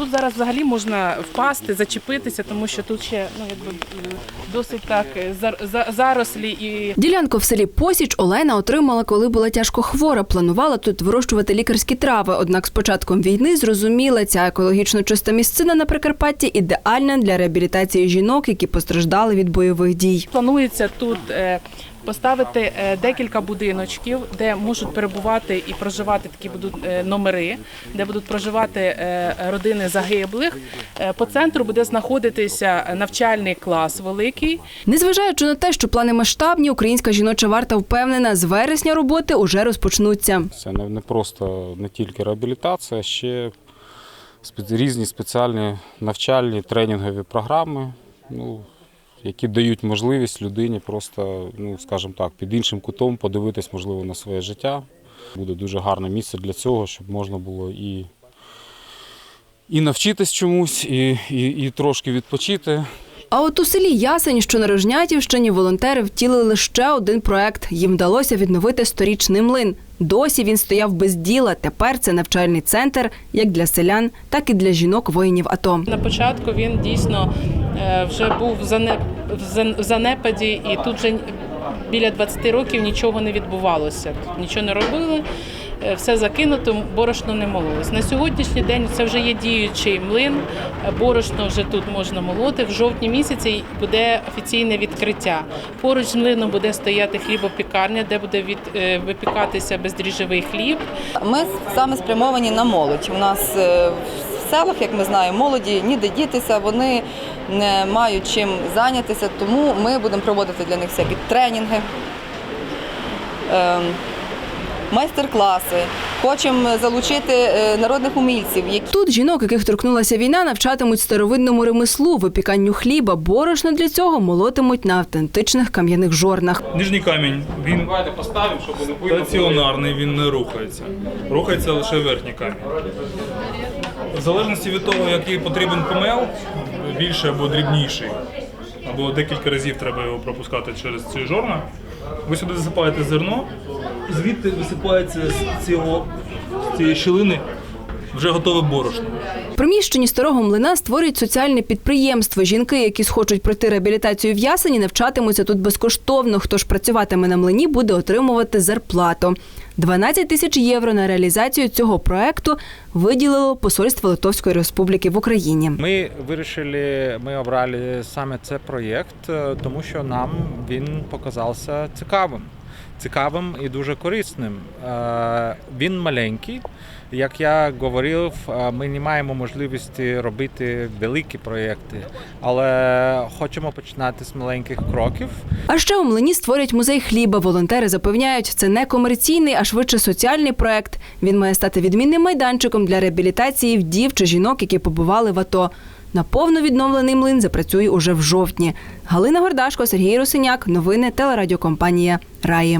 Тут зараз взагалі можна впасти, зачепитися, тому що тут ще ну якби досить так е, зарослі і Ділянку в селі Посіч Олена отримала, коли була тяжко хвора. Планувала тут вирощувати лікарські трави. Однак з початком війни зрозуміла, ця екологічно чиста місцина на Прикарпатті ідеальна для реабілітації жінок, які постраждали від бойових дій. Планується тут е, поставити е, декілька будиночків, де можуть перебувати і проживати такі будуть е, номери, де будуть проживати е, родини загиблих. По центру буде знаходитися навчальний клас великий. Незважаючи на те, що плани масштабні, українська жіноча варта впевнена, з вересня роботи уже розпочнуться. Це не, не просто не тільки реабілітація, ще різні спеціальні навчальні тренінгові програми, ну, які дають можливість людині просто, ну, скажімо так, під іншим кутом подивитись, можливо, на своє життя. Буде дуже гарне місце для цього, щоб можна було і, і навчитись чомусь, і, і, і трошки відпочити. А от у селі Ясень, що на Рожнятівщині, волонтери втілили ще один проект. Їм вдалося відновити сторічний млин. Досі він стояв без діла. Тепер це навчальний центр як для селян, так і для жінок воїнів АТО. На початку він дійсно вже був в зане- в зан- в занепаді, і тут вже біля 20 років нічого не відбувалося. Нічого не робили, е, все закинуто, борошно не мололось. На сьогоднішній день це вже є діючий млин. е, Борошно вже тут можна молоти. В жовтні місяці буде офіційне відкриття. Поруч з млином буде стояти хлібопікарня, де буде від, е, випікатися бездріжджовий хліб. Ми саме спрямовані на молодь. У нас е, в селах, як ми знаємо, молоді ніде дітися, вони не мають чим зайнятися, тому ми будемо проводити для них всякі тренінги, ем, майстер-класи. Хочемо залучити е, народних умільців, Тут жінок, яких торкнулася війна, навчатимуть старовинному ремеслу, випіканню хліба. Борошно для цього молотимуть на автентичних кам'яних жорнах. Нижній камінь він стаціонарний, він не рухається. Рухається лише верхній камінь. В залежності від того, який потрібен помел, більший або дрібніший, або декілька разів треба його пропускати через ці жорна. Ви сюди засипаєте зерно, звідти висипається з цього з цієї щілини вже готове борошно. В приміщенні старого млина створюють соціальне підприємство. Жінки, які схочуть пройти реабілітацію в ясені, навчатимуться тут безкоштовно. Хто ж працюватиме на млині, буде отримувати зарплату. 12 тисяч євро на реалізацію цього проекту виділило Посольство Литовської Республіки в Україні. Ми вирішили, ми обрали саме цей проєкт, е, тому що нам він показався цікавим. Цікавим і дуже корисним. Е, Він маленький. Як я говорив, е, ми не маємо можливості робити великі проєкти, але хочемо починати з маленьких кроків. А ще у млині створять музей хліба. Волонтери запевняють, це не комерційний, а швидше соціальний проект. Він має стати відмінним майданчиком для реабілітації вдів чи жінок, які побували в АТО. Наповно відновлений млин запрацює уже в жовтні. Галина Гордашко, Сергій Русиняк. Новини телерадіокомпанія Раї.